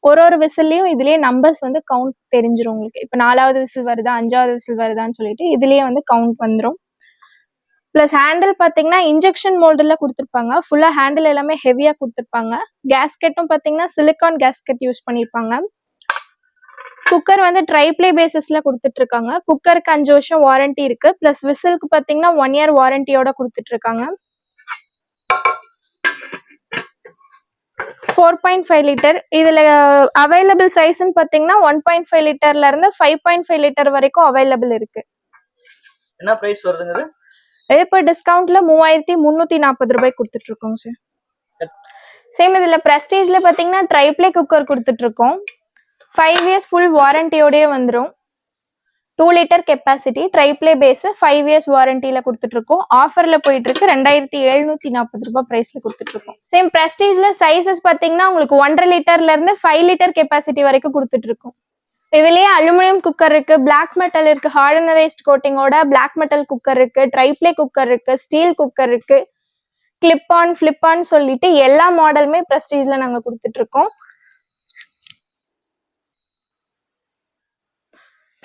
Speaker 2: ஒரு ஒரு விசில்லையும் இதுலேயே நம்பர்ஸ் வந்து கவுண்ட் தெரிஞ்சிடும் உங்களுக்கு. இப்போ நாலாவது விசில் வருதா அஞ்சாவது விசில் வருதான்னு சொல்லிட்டு இதுலேயே வந்து கவுண்ட் வந்துடும் ப்ளஸ் ஹேண்டில் பார்த்தீங்கன்னா இன்ஜெக்ஷன் மோல்டில் கொடுத்துருப்பாங்க. ஃபுல்லாக ஹேண்டில் எல்லாமே ஹெவியாக கொடுத்துருப்பாங்க. கேஸ்கெட்டும் பார்த்தீங்கன்னா சிலிக்கான் கேஸ்கெட் யூஸ் பண்ணியிருப்பாங்க குக்கர் வந்து ட்ரைப்ளே பேசிஸில் கொடுத்துட்டு இருக்காங்க குக்கருக்கு அஞ்சு வருஷம் வாரண்டி இருக்கு. ப்ளஸ் விசிலுக்கு பார்த்தீங்கன்னா ஒன் இயர் வாரண்டியோட கொடுத்துட்டு இருக்காங்க ஃபோர் பாயிண்ட் ஃபைவ் லிட்டர் இதில் அவைலபிள் சைஸ்ன்னு பார்த்தீங்கன்னா ஒன் பாயிண்ட் ஃபைவ் லிட்டர்ல இருந்து ஃபைவ் பாயிண்ட் ஃபைவ் லிட்டர் வரைக்கும் அவைலபிள் இருக்கு.
Speaker 1: என்ன பிரைஸ் வருதுங்கிறது
Speaker 2: இது இப்போ டிஸ்கவுண்ட்ல மூவாயிரத்தி முந்நூற்றி நாற்பது ரூபாய் கொடுத்துட்டு இருக்கோங்க சார் சேம் இதில் ப்ரெஸ்டீஜில் பார்த்தீங்கன்னா ட்ரைப்ளே குக்கர் கொடுத்துட்டு இருக்கோம் ஃபைவ் இயர்ஸ் ஃபுல் வாரண்டியோடயே வந்துடும் two litre capacity tri ply base five years வாரண்டியில் கொடுத்துட்ருக்கோம். ஆஃபரில் போயிட்டுருக்கு ரெண்டாயிரத்தி எழுநூற்றி நாற்பது ரூபாய் ப்ரைஸில் கொடுத்துட்ருக்கோம். சேம் ப்ரெஸ்டீஜில் சைஸஸ் பார்த்தீங்கன்னா உங்களுக்கு ஒன்றரை லிட்டர்லேருந்து ஃபைவ் லிட்டர் கெப்பாசிட்டி வரைக்கும் கொடுத்துட்ருக்கோம். இதுலேயே இதுலயே அலுமினியம் குக்கர் இருக்கு பிளாக் மெட்டல் இருக்கு ஹார்டனரைஸ்ட் கோட்டிங்கோட பிளாக் மெட்டல் குக்கர் இருக்கு ட்ரைப்ளே குக்கர் இருக்கு ஸ்டீல் குக்கர் இருக்கு கிளிப் ஆன் ஃபிளிப் ஆன் சொல்லிட்டு எல்லா மாடலுமே ப்ரெஸ்டீஜில் நாங்கள் கொடுத்துட்ருக்கோம்.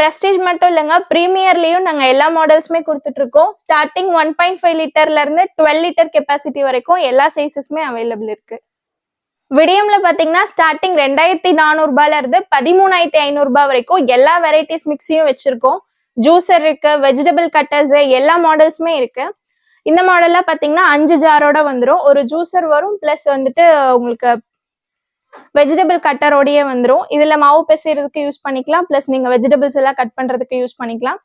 Speaker 2: ப்ரெஸ்டீஜ் மட்டும் இல்லைங்க ப்ரீமியர்லேயும் நாங்கள் எல்லா மாடல்ஸுமே கொடுத்துட்டு இருக்கோம் ஸ்டார்டிங் ஒன் பாயிண்ட் ஃபைவ் லிட்டர்லேருந்து டுவெல் லிட்டர் கெப்பாசிட்டி வரைக்கும் எல்லா சைஸஸுமே அவைலபிள் இருக்கு. விடியம்ல பார்த்தீங்கன்னா ஸ்டார்டிங் ரெண்டாயிரத்தி நானூறுபால இருந்து பதிமூணாயிரத்தி ஐநூறுபா வரைக்கும் எல்லா வெரைட்டிஸ் மிக்ஸியும் வச்சிருக்கோம். ஜூஸர் இருக்கு வெஜிடபிள் கட்டர்ஸ் எல்லா மாடல்ஸுமே இருக்கு. இந்த மாடல்லாம் பார்த்தீங்கன்னா அஞ்சு ஜாரோட வந்துடும் ஒரு ஜூசர் வரும் ப்ளஸ் வந்துட்டு உங்களுக்கு வெஜிடபிள் கட்டரோடயே வந்துரும். இதுல மாவு பிசைறதுக்கு யூஸ் பண்ணிக்கலாம். பிளஸ் நீங்க வெஜிடபிள்ஸ் எல்லாம் கட் பண்றதுக்கு யூஸ் பண்ணிக்கலாம்.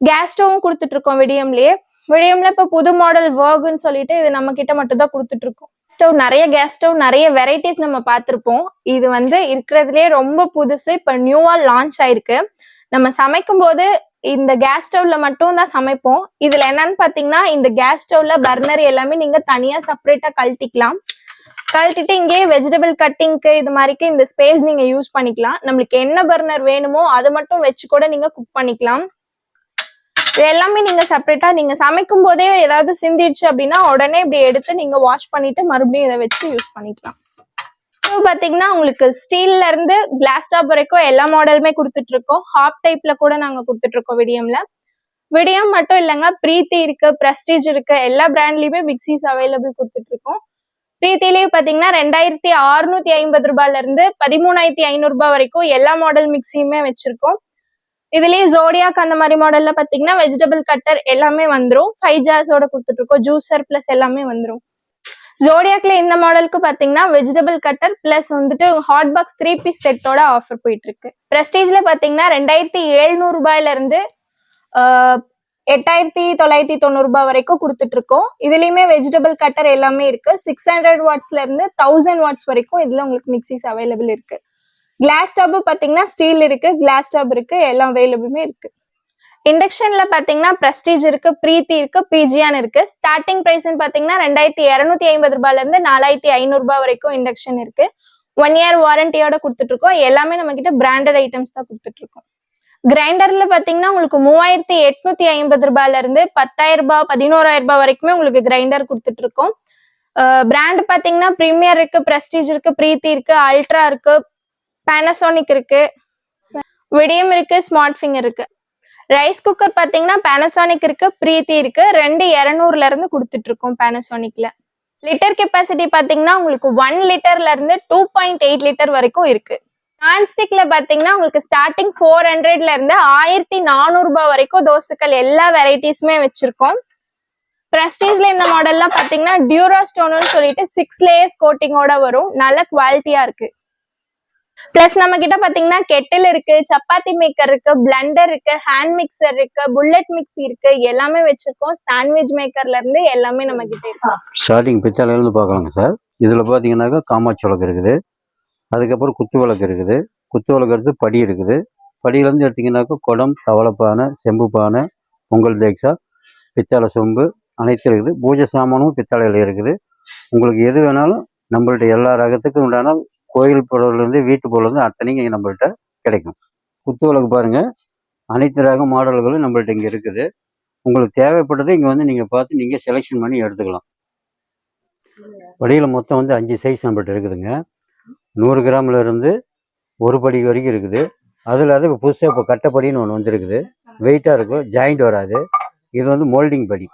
Speaker 2: கேஸ் ஸ்டவும் கொடுத்துட்ருக்கோம் இருக்கோம் விடியம்லயே. விடியம்ல இப்ப புது மாடல் வேர்க்னு சொல்லிட்டு இது நம்ம கிட்ட மட்டும் தான் இருக்கோம் ஸ்டவ் நிறைய கேஸ் ஸ்டவ் நிறைய வெரைட்டிஸ் நம்ம பார்த்துருப்போம். இது வந்து இருக்கிறதுலே ரொம்ப புதுசு. இப்ப நியூவா லான்ச் ஆயிருக்கு. நம்ம சமைக்கும் போது இந்த கேஸ் ஸ்டவ்ல மட்டும் தான் சமைப்போம். இதுல என்னன்னு பாத்தீங்கன்னா இந்த கேஸ் ஸ்டவ்ல பர்னர் எல்லாமே நீங்க தனியா செப்பரேட்டா கழட்டிக்கலாம். கழட்டிட்டு இங்கேயே வெஜிடபிள் கட்டிங்க்கு இது மாதிரிக்கு இந்த ஸ்பேஸ் நீங்க யூஸ் பண்ணிக்கலாம். நம்மளுக்கு என்ன பர்னர் வேணுமோ அதை மட்டும் வச்சு கூட நீங்க குக் பண்ணிக்கலாம். இது எல்லாமே நீங்க செப்பரேட்டா நீங்க சமைக்கும் போதே ஏதாவது சிந்திடுச்சு அப்படின்னா உடனே இப்படி எடுத்து நீங்க வாஷ் பண்ணிட்டு மறுபடியும் இதை வச்சு யூஸ் பண்ணிக்கலாம். ஸோ பாத்தீங்கன்னா உங்களுக்கு ஸ்டீல்ல இருந்து கிளாஸ் டாப் வரைக்கும் எல்லா மாடலுமே கொடுத்துட்டு இருக்கோம். ஹாப் டைப்ல கூட நாங்க கொடுத்துட்டு இருக்கோம் விடியம்ல. விடியம் மட்டும் இல்லைங்க பிரீத்தி இருக்கு பிரஸ்டீஜ் இருக்கு எல்லா பிராண்ட்லயுமே மிக்சிஸ் அவைலபிள் கொடுத்துட்டு இருக்கோம். பிரீத்திலேயே பாத்தீங்கன்னா ரெண்டாயிரத்தி அறுநூத்தி ஐம்பது ரூபாயில இருந்து பதிமூணாயிரத்தி ஐநூறு ரூபாய் வரைக்கும் எல்லா மாடல் மிக்சியுமே வச்சிருக்கோம். இதுலயே ஜோடியாக் அந்த மாதிரி மாடல்ல பாத்தீங்கன்னா வெஜிடபிள் கட்டர் எல்லாமே வந்துடும் ஃபைவ் ஜார்ஸோட கொடுத்துட்டு இருக்கோம் ஜூசர் பிளஸ் எல்லாமே வந்துடும் ஜோடியாக்ல இந்த மாடலுக்கு பாத்தீங்கன்னா வெஜிடபிள் கட்டர் பிளஸ் வந்துட்டு ஹாட் பாக்ஸ் த்ரீ பீஸ் செட்டோட ஆஃபர் போயிட்டு இருக்கு பிரஸ்டீஜ்ல பாத்தீங்கன்னா ரெண்டாயிரத்தி எழுநூறு ரூபாயில இருந்து எட்டாயிரத்தி தொள்ளாயிரத்தி தொண்ணூறு ரூபாய் வரைக்கும் கொடுத்துட்டு இருக்கோம் இதுலயுமே வெஜிடபிள் கட்டர் எல்லாமே இருக்கு. சிக்ஸ் ஹண்ட்ரட் வாட்ஸ்ல இருந்து தௌசண்ட் வாட்ஸ் வரைக்கும் இதுல உங்களுக்கு மிக்சிஸ் அவைலபிள் இருக்கு. கிளாஸ் டாப் பாத்தீங்கன்னா ஸ்டீல் இருக்கு கிளாஸ் டாப் இருக்கு எல்லாம் அவைலபிளுமே இருக்கு. இண்டக்ஷன்ல பாத்தீங்கன்னா பிரஸ்டீஜ் இருக்கு பிரீத்தி இருக்கு பிஜியான் இருக்கு. ஸ்டார்டிங் பிரைஸ்னு பாத்தீங்கன்னா ரெண்டாயிரத்தி இருநூத்தி ஐம்பது ரூபாயில இருந்து நாலாயிரத்தி ஐநூறு ரூபாய் வரைக்கும் இண்டக்ஷன் இருக்கு. ஒன் இயர் வாரண்டியோட கொடுத்துட்டு இருக்கோம் எல்லாமே நம்ம கிட்ட பிராண்டட் ஐட்டம்ஸ் தான் கொடுத்துட்டு இருக்கோம் கிரைண்டர்ல பாத்தீங்கன்னா உங்களுக்கு மூவாயிரத்தி எட்நூத்தி ஐம்பது ரூபாயில இருந்து பத்தாயிரம் ரூபாய் பதினோராயிரம் ரூபாய் வரைக்குமே உங்களுக்கு கிரைண்டர் கொடுத்துட்டு இருக்கோம் பிராண்ட் பாத்தீங்கன்னா ப்ரீமியர் இருக்கு பிரஸ்டீஜ் இருக்கு பிரீத்தி இருக்கு அல்ட்ரா இருக்கு பேனசோனிக் இருக்கு விடியம் இருக்கு ஸ்மார்ட் ஃபிங்கர் இருக்கு. ரைஸ் குக்கர் பாத்தீங்கன்னா பேனசோனிக் இருக்கு பிரீத்தி இருக்கு ரெண்டு இரநூறுல இருந்து கொடுத்துட்டு இருக்கோம் பேனசோனிக்ல லிட்டர் கெப்பாசிட்டி பாத்தீங்கன்னா உங்களுக்கு ஒன் லிட்டர்ல இருந்து டூ பாயிண்ட் எயிட் லிட்டர் வரைக்கும் இருக்கு. நான்ஸ்டிக்ல பாத்தீங்கன்னா உங்களுக்கு ஸ்டார்டிங் ஃபோர் ஹண்ட்ரட்ல இருந்து ஆயிரத்தி நானூறு ரூபாய் வரைக்கும் தோசைக்கல் எல்லா வெரைட்டிஸுமே வச்சிருக்கோம். பிரஸ்டீஜ்ல இந்த மாடல்லாம் பாத்தீங்கன்னா டியூரா ஸ்டோன்னு சொல்லிட்டு சிக்ஸ் லேயர்ஸ் கோட்டிங்கோட வரும். நல்ல குவாலிட்டியா இருக்கு. பிளஸ் நம்ம கிட்ட பாத்தீங்கன்னா கெட்டில் இருக்கு சப்பாத்தி மேக்கர் இருக்கு பிளண்டர் இருக்கு ஹேண்ட் மிக்சர் இருக்கு புல்லட் மிக்ஸி இருக்கு எல்லாமே வச்சிருக்கோம். சாண்ட்விச் மேக்கர்ல இருந்து எல்லாமே நம்ம கிட்ட இருக்கு.
Speaker 5: ஸ்டார்டிங் பிச்சாலையில இருந்து பாக்கலாங்க சார் இதுல பாத்தீங்கன்னாக்கா காமாட்சி இருக்குது. அதுக்கப்புறம் குத்து விளக்கு இருக்குது. குத்து விளக்கு எடுத்து படி இருக்குது. படியிலேருந்து எடுத்திங்கனாக்கா குடம் தவளைப்பானை செம்பு பானை பொங்கல் தேக்ஸா பித்தளை சொம்பு அனைத்தும் இருக்குது. பூஜை சாமானும் பித்தளையில் இருக்குது. உங்களுக்கு எது வேணாலும் நம்மள்ட்ட எல்லா ரகத்துக்கும் உண்டான கோயில் பொருள்லேருந்து வீட்டு பொருள்லேருந்து அத்தனையும் இங்கே நம்மள்ட்ட கிடைக்கும். குத்து விளக்கு பாருங்கள் அனைத்து ரக மாடல்களும் நம்மள்ட்ட இங்கே இருக்குது. உங்களுக்கு தேவைப்பட்டதை இங்கே வந்து நீங்கள் பார்த்து நீங்கள் செலெக்ஷன் பண்ணி எடுத்துக்கலாம். வடியில் மொத்தம் வந்து அஞ்சு சைஸ் நம்மள்ட்ட இருக்குதுங்க. நூறு கிராமில் இருந்து ஒரு படி வரைக்கும் இருக்குது. அதில் அது இப்போ புதுசாக இப்போ கட்டப்படின்னு ஒன்று வந்துருக்குது. வெயிட்டாக இருக்கும் ஜாயிண்ட் வராது. இது வந்து மோல்டிங் படி.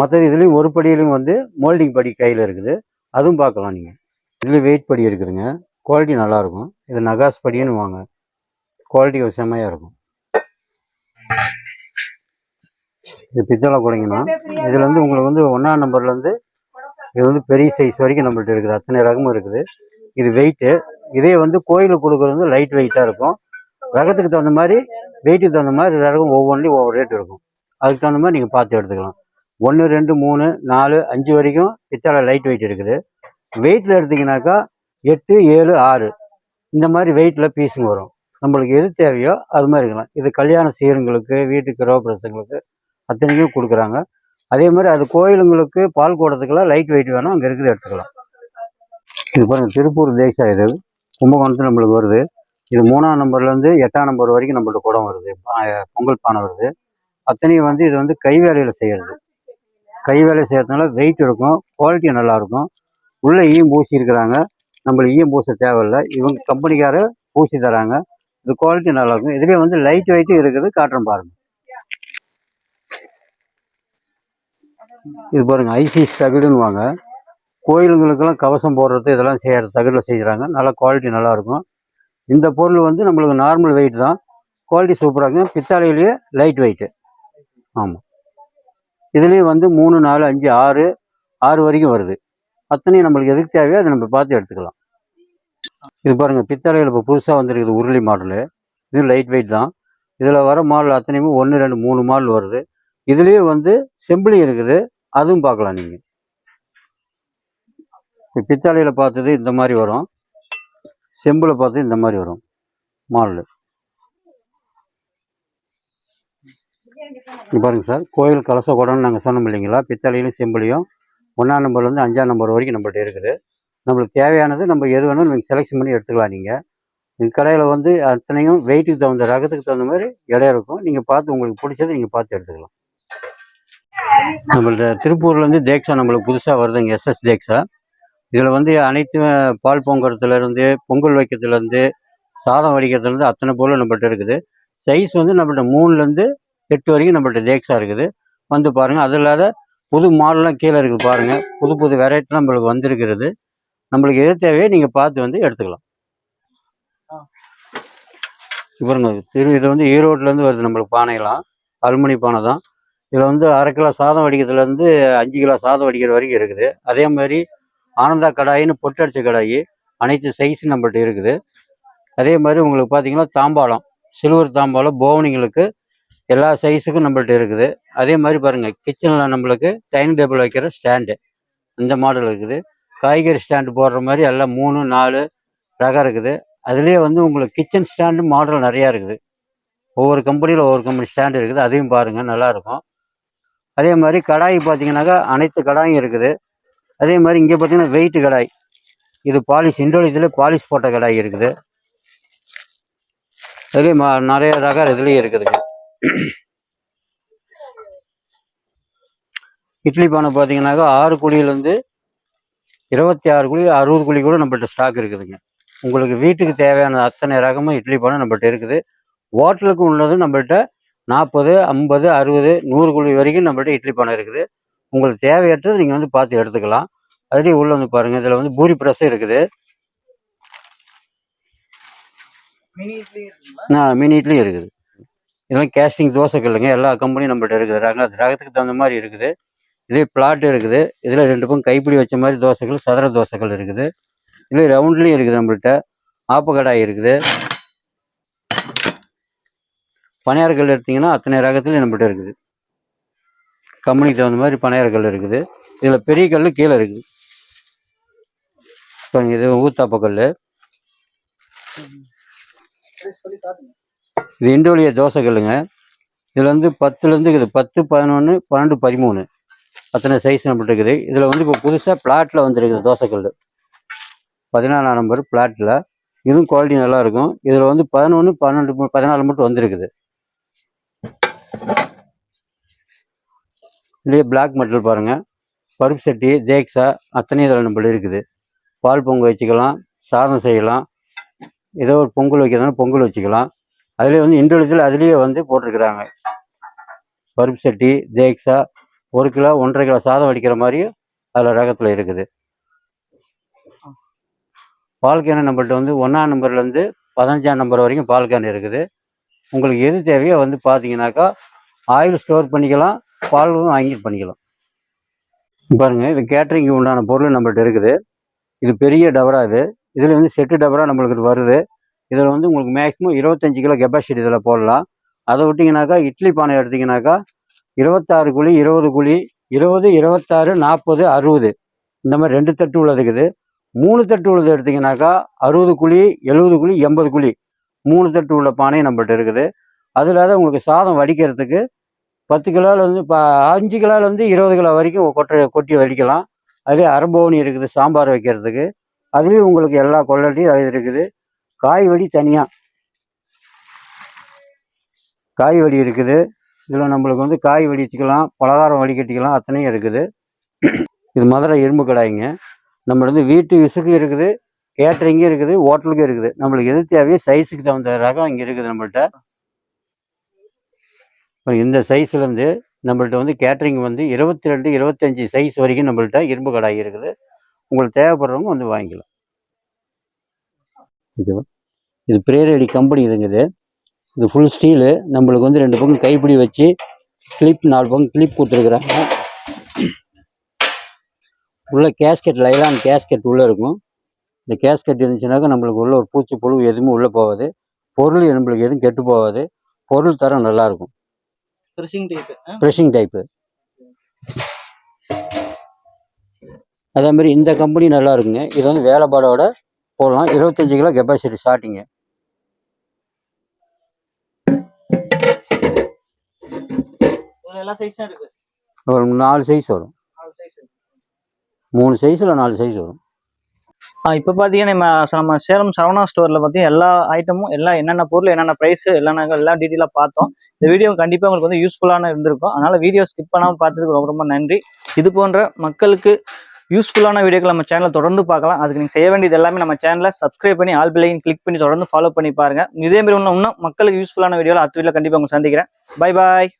Speaker 5: மற்றது இதுலேயும் ஒரு படியிலையும் வந்து மோல்டிங் படி கையில் இருக்குது. அதுவும் பார்க்கலாம் நீங்கள் இதுலேயும் வெயிட் படி இருக்குதுங்க. குவாலிட்டி நல்லாயிருக்கும். இது நகாஸ் படின்னு வாங்க. குவாலிட்டி செம்மையாக இருக்கும். இது பித்தளை குடைங்கன்னா இதில் வந்து உங்களுக்கு வந்து ஒன்றாம் நம்பர்லேருந்து இது வந்து பெரிய சைஸ் வரைக்கும் நம்மள்ட்ட இருக்குது. அத்தனை ரகமும் இருக்குது. இது வெயிட்டு இதே வந்து கோயிலுக்கு கொடுக்குறது வந்து லைட் வெயிட்டாக இருக்கும். ரகத்துக்கு தகுந்த மாதிரி வெயிட்டுக்கு தகுந்த மாதிரி ரகம் ஒவ்வொன்றிலையும் ஒவ்வொரு ரேட் இருக்கும். அதுக்கு தகுந்த மாதிரி நீங்கள் பார்த்து எடுத்துக்கலாம். ஒன்று ரெண்டு மூணு நாலு அஞ்சு வரைக்கும் பித்தளை லைட் வெயிட் இருக்குது. வெயிட்டில் எடுத்திங்கனாக்கா எட்டு ஏழு ஆறு. இந்த மாதிரி வெயிட்டில் பீஸுங்க வரும். நம்மளுக்கு எது தேவையோ அது மாதிரி இருக்கலாம். இது கல்யாண சீரங்களுக்கு வீட்டுக்கு கிரகப்பிரசங்களுக்கு அத்தனைக்கும் கொடுக்குறாங்க. அதே மாதிரி அது கோயிலுங்களுக்கு பால் கூடத்துக்கெல்லாம் லைட் வெயிட் வேணும். அங்கே இருக்கிறத எடுத்துக்கலாம். இது பாருங்கள் திருப்பூர் தேசா இது. கும்பகோணத்தில் நம்மளுக்கு வருது. இது மூணாம் நம்பர்லேருந்து எட்டாம் நம்பர் வரைக்கும் நம்மள்ட்ட குடம் வருது. பொங்கல் பானை வருது. அத்தனையும் வந்து இது வந்து கை வேலையில் செய்கிறது கை வேலை செய்கிறதுனால வெயிட் இருக்கும் குவாலிட்டி நல்லாயிருக்கும் உள்ளே ஈயம் பூசி இருக்கிறாங்க. நம்மளுக்கு ஈயம் பூச தேவையில்லை. இவங்க கம்பெனிக்கார பூசி தராங்க. இது குவாலிட்டி நல்லாயிருக்கும் இதுலேயே வந்து லைட் வெயிட்டும் இருக்குது காட்டுறேன் பாருங்கள் இது பாருங்கள் ஐசி தகுடுன்னு வாங்க. கோயிலுங்களுக்கெல்லாம் கவசம் போடுறது இதெல்லாம் செய்கிற தகடில் செய்கிறாங்க. நல்லா குவாலிட்டி நல்லாயிருக்கும். இந்த பொருள் வந்து நம்மளுக்கு நார்மல் வெயிட் தான். குவாலிட்டி சூப்பராக இருக்கும் பித்தாளையிலேயே லைட் வெயிட்டு ஆமாம் இதுலேயும் வந்து மூணு நாலு அஞ்சு ஆறு ஆறு வரைக்கும் வருது. அத்தனையும் நம்மளுக்கு எதுக்கு தேவையோ அதை நம்ம பார்த்து எடுத்துக்கலாம். இது பாருங்கள் பித்தளையில் இப்போ புதுசாக வந்திருக்குது உருளி மாடலு. இது லைட் வெயிட் தான். இதில் வர மாடல் அத்தனையுமே ஒன்று ரெண்டு மூணு மாடல் வருது. இதுலேயும் வந்து செம்பிளி இருக்குது. அதுவும் பார்க்கலாம் நீங்கள் பித்தாளியில் பார்த்தது இந்த மாதிரி வரும். செம்பில் பார்த்தது இந்த மாதிரி வரும். மாடலு. இங்க பாருங்க சார். கோயில் கலச குடம்னு நாங்கள் சொன்னோம் இல்லைங்களா? பித்தளையிலும் செம்பிளையும் ஒன்றாம் நம்பர்லேருந்து அஞ்சாம் நம்பர் வரைக்கும் நம்மள்ட்ட இருக்குது. நம்மளுக்கு தேவையானது நம்ம எது வேணாலும் நீங்கள் செலெக்ஷன் பண்ணி எடுத்துக்கலாம் நீங்கள் எங்கள் கடையில் வந்து அத்தனையும் வெயிட்டுக்கு தகுந்த ரகத்துக்கு தகுந்த மாதிரி இடம் இருக்கும். நீங்கள் பார்த்து உங்களுக்கு பிடிச்சதை நீங்கள் பார்த்து எடுத்துக்கலாம். நம்மள்ட்ட திருப்பூர்லேருந்து தேக்ஸா நம்மளுக்கு புதுசாக வருதுங்க எஸ்எஸ் தேக்ஸா இதில் வந்து அனைத்து பால் பொங்குறதுலேருந்து பொங்கல் வைக்கிறதுலேருந்து சாதம் வடிக்கிறதுலேருந்து அத்தனை பொருள் நம்மள்ட்ட இருக்குது. சைஸ் வந்து நம்மள்ட்ட மூணுலேருந்து எட்டு வரைக்கும் நம்மள்ட்ட தேக்ஸாக இருக்குது. வந்து பாருங்கள் அது இல்லாத புது மாடல்லாம் கீழே இருக்குது பாருங்கள் புது புது வெரைட்டிலாம் நம்மளுக்கு வந்திருக்கிறது. நம்மளுக்கு எது தேவையோ நீங்கள் பார்த்து வந்து எடுத்துக்கலாம். இப்ப பாருங்க திரு இது வந்து ஈரோட்லேருந்து வருது நம்மளுக்கு பானையெல்லாம். அலுமினி பானை தான். இதில் வந்து அரை கிலோ சாதம் வடிக்கிறதுலேருந்து அஞ்சு கிலோ சாதம் வடிக்கிற வரைக்கும் இருக்குது. அதே மாதிரி ஆனந்தா கடாயின்னு பொட்டடிச்ச கடாயி அனைத்து சைஸும் நம்மள்ட்ட இருக்குது. அதே மாதிரி உங்களுக்கு பார்த்தீங்கன்னா தாம்பாளம் சில்வர் தாம்பாளம் போவனிங்களுக்கு எல்லா சைஸுக்கும் நம்மள்ட்ட இருக்குது. அதே மாதிரி பாருங்கள் கிச்சனில் நம்மளுக்கு டைனிங் டேபிள் வைக்கிற ஸ்டாண்டு இந்த மாடல் இருக்குது. காய்கறி ஸ்டாண்டு போடுற மாதிரி எல்லாம் மூணு நாலு ரகம் இருக்குது. அதுலேயே வந்து உங்களுக்கு கிச்சன் ஸ்டாண்டு மாடல் நிறையா இருக்குது. ஒவ்வொரு கம்பெனியில் ஒவ்வொரு கம்பெனி ஸ்டாண்டு இருக்குது. அதையும் பாருங்கள் நல்லாயிருக்கும் அதே மாதிரி கடாய் பார்த்தீங்கன்னாக்கா அனைத்து கடாயும் இருக்குது. அதே மாதிரி இங்கே பார்த்தீங்கன்னா வெயிட் கடாய். இது பாலிஷ் இண்டோலியத்தில் பாலிஷ் போட்ட கடாய் இருக்குது. அதுலேயும் மா நிறைய ரக இதுலேயும் இருக்குதுங்க இட்லி பானை பார்த்தீங்கன்னாக்கா ஆறு குழியிலேருந்து இருபத்தி ஆறு குழி அறுபது குழி கூட நம்மள்ட்ட ஸ்டாக் இருக்குதுங்க. உங்களுக்கு வீட்டுக்கு தேவையான அத்தனை ரகமும் இட்லி பானை நம்மள்ட்ட இருக்குது. ஹோட்டலுக்கு உள்ளது நம்மள்ட்ட நாற்பது ஐம்பது அறுபது நூறு குழி வரைக்கும் நம்மள்ட்ட இட்லி பானை இருக்குது. உங்களுக்கு தேவையற்றது நீங்கள் வந்து பார்த்து எடுத்துக்கலாம். அதுலேயும் உள்ள வந்து பாருங்கள் இதில் வந்து பூரி ப்ரெஸ் இருக்குது. ஆ, மினி இட்லியும் இருக்குது. இதெல்லாம் கேஸ்டிங் தோசைக்கல்லுங்க எல்லா கம்பெனியும் நம்மள்ட்ட இருக்குது. ரக ரகத்துக்கு தகுந்த மாதிரி இருக்குது. இதே பிளாட் இருக்குது. இதில் ரெண்டு பக்கம் கைப்பிடி வச்ச மாதிரி தோசைகள் சதுர தோசைகள் இருக்குது. இதில் ரவுண்ட்லேயும் இருக்குது நம்மள்ட்ட ஆப்பக்கடாய் இருக்குது. பணியாரக்கல் எடுத்தீங்கன்னா அத்தனை ரகத்துலையும் நம்மள்ட்ட இருக்குது. கம்பெனிக்கு தகுந்த மாதிரி பணியாரக்கல் இருக்குது. இதில் பெரிய கல் கீழே இருக்குது. பாருங்க இது
Speaker 1: ஊத்தாப்ப கல்
Speaker 5: இது இண்டோலிய தோசை கல்லுங்க. இதில் வந்து பத்துலேருந்து இருக்குது. பத்து பதினொன்று பன்னெண்டு பதிமூணு. அத்தனை சைஸ் நம்மள்ட்ட இருக்குது. இதில் வந்து இப்போ புதுசாக பிளாட்டில் வந்துருக்குது தோசைக்கல் பதினாலாம் நம்பர் பிளாட்டில் இதுவும் குவாலிட்டி நல்லாயிருக்கும் இதில் வந்து பதினொன்று பன்னெண்டு பதினாலு மட்டும் வந்திருக்குது. இல்லையே பிளாக் மெட்டல் பாருங்கள் பருப்பு சட்டி தேக்ஸா அத்தனையும் இதில் நம்மள இருக்குது. பால் பொங்கல் வச்சுக்கலாம் சாதம் செய்யலாம். ஏதோ ஒரு பொங்கல் வைக்கிறதுனால பொங்கல் வச்சுக்கலாம். அதுலேயே வந்து இண்டிவிஜுவல் அதுலேயே வந்து போட்டிருக்கிறாங்க. பருப்பு சட்டி தேக்ஸா ஒரு கிலோ ஒன்றரை கிலோ சாதம் வடிக்கிற மாதிரியும் அதில் ரகத்தில் இருக்குது. பால் கேன் நம்மள்ட்ட வந்து ஒன்றாம் நம்பர்லேருந்து பதினஞ்சாம் நம்பர் வரைக்கும் பால் கேன் இருக்குது. உங்களுக்கு எது தேவையோ வந்து பார்த்தீங்கன்னாக்கா ஆயில் ஸ்டோர் பண்ணிக்கலாம். பாலும் வாங்கி பண்ணிக்கலாம். பாருங்க இது கேட்ரிங்க்கு உண்டான பொருள் நம்மள்ட்ட இருக்குது. இது பெரிய டபரா இது. இதில் வந்து செட்டு டபரா நம்மளுக்கு வருது. இதில் வந்து உங்களுக்கு மேக்ஸிமம் இருபத்தஞ்சி கிலோ கெப்பாசிட்டி இதில் போடலாம். அதை விட்டிங்கனாக்கா இட்லி பானை எடுத்திங்கனாக்கா இருபத்தாறு குழி இருபது குழி இருபது இருபத்தாறு நாற்பது அறுபது. இந்த மாதிரி ரெண்டு தட்டு உள்ளது இருக்குது. மூணு தட்டு உள்ளது எடுத்திங்கனாக்கா அறுபது குழி எழுபது குழி எண்பது குழி. மூணு தட்டு உள்ள பானை நம்மள்ட்ட இருக்குது. அது இல்லாத உங்களுக்கு சாதம் வடிக்கிறதுக்கு பத்து கிலோலேருந்து இப்போ அஞ்சு கிலோலேருந்து இருபது கிலோ வரைக்கும் கொட்டை கொட்டி வடிக்கலாம். அதே அரம்போனி இருக்குது சாம்பார் வைக்கிறதுக்கு. அதுலேயும் உங்களுக்கு எல்லா குவாலிட்டியும் அது இருக்குது. காய் வடி தனியாக காய் வடி இருக்குது. இதில் நம்மளுக்கு வந்து காய் வடி வச்சுக்கலாம் பலகாரம் வடிகட்டிக்கலாம் அத்தனையும் இருக்குது. இது மதுரை இரும்பு கடாய்ங்க. நம்ம வந்து வீட்டு விசுக்கு இருக்குது கேட்டரிங்கும் இருக்குது ஹோட்டலுக்கும் இருக்குது. நம்மளுக்கு எது தேவையோ சைஸுக்கு தகுந்த ரகம் இங்கே இருக்குது நம்மள்கிட்ட இந்த சைஸ்லேருந்து நம்மள்ட்ட வந்து கேட்ரிங் வந்து இருபத்தி ரெண்டு இருபத்தஞ்சி சைஸ் வரைக்கும் நம்மள்ட்ட இரும்பு கடாய் இருக்குது. உங்களுக்கு தேவைப்படுறவங்க வந்து வாங்கிக்கலாம். ஓகேவா? இது பிரேரடி கம்பெனி இதுங்குது. இது ஃபுல் ஸ்டீலு நம்மளுக்கு வந்து ரெண்டு பக்கம் கைப்பிடி வச்சு கிளிப் நாலு பக்கம் கிளிப் கொடுத்துருக்குறாங்க. உள்ள கேஸ்கெட் லைலான் கேஸ்கெட் உள்ளே இருக்கும். இந்த கேஸ்கெட் இருந்துச்சுனாக்கா நம்மளுக்கு உள்ள ஒரு பூச்சி புழு எதுவுமே உள்ளே போகாது. பொருள் நம்மளுக்கு எதுவும் கெட்டு போகாது. பொருள் தரம் நல்லாயிருக்கும்
Speaker 1: ட்ரெஸ்ஸிங் டைப்
Speaker 5: ப்ரெஷிங் டைப்பு அதே மாதிரி இந்த கம்பெனி நல்லா இருக்குங்க. இது வந்து வேலைப்பாடோட போடலாம். இருபத்தஞ்சு கிலோ கெப்பாசிட்டி ஸ்டார்டிங்கு ஒரு நாலு சைஸ் வரும்.
Speaker 1: நாலு சைஸ்
Speaker 5: மூணு சைஸில் நாலு சைஸ் வரும்.
Speaker 1: இப்போ பார்த்தீங்கன்னா நம்ம நம்ம சேலம் சரவணா ஸ்டோரில் பார்த்தீங்கன்னா எல்லா ஐட்டமும் எல்லா என்னென்ன பொருள் என்னென்ன ப்ரைஸ் எல்லாம் நாங்கள் எல்லா டீட்டெயிலாக பார்த்தோம். இந்த வீடியோ கண்டிப்பாக உங்களுக்கு வந்து யூஸ்ஃபுல்லான இருந்திருக்கும். அதனால் வீடியோ ஸ்கிப் பண்ணாமல் பார்த்ததுக்கு ரொம்ப ரொம்ப நன்றி. இது போன்ற மக்களுக்கு யூஸ்ஃபுல்லான வீடியோக்கள் நம்ம சேனலில் தொடர்ந்து பார்க்கலாம். அதுக்கு நீங்கள் செய்ய வேண்டியது எல்லாமே நம்ம சேனலை சப்ஸ்கிரைப் பண்ணி ஆல் பிள்ளைங்க கிளிக் பண்ணி தொடர்ந்து ஃபாலோ பண்ணி பாருங்கள் இதே மாதிரி இன்னும் இன்னும் மக்களுக்கு யூஸ்ஃபுல்லான வீடியோவில் அடுத்த வீடியோ கண்டிப்பாக உங்களுக்கு சந்திக்கிறேன். Bye bye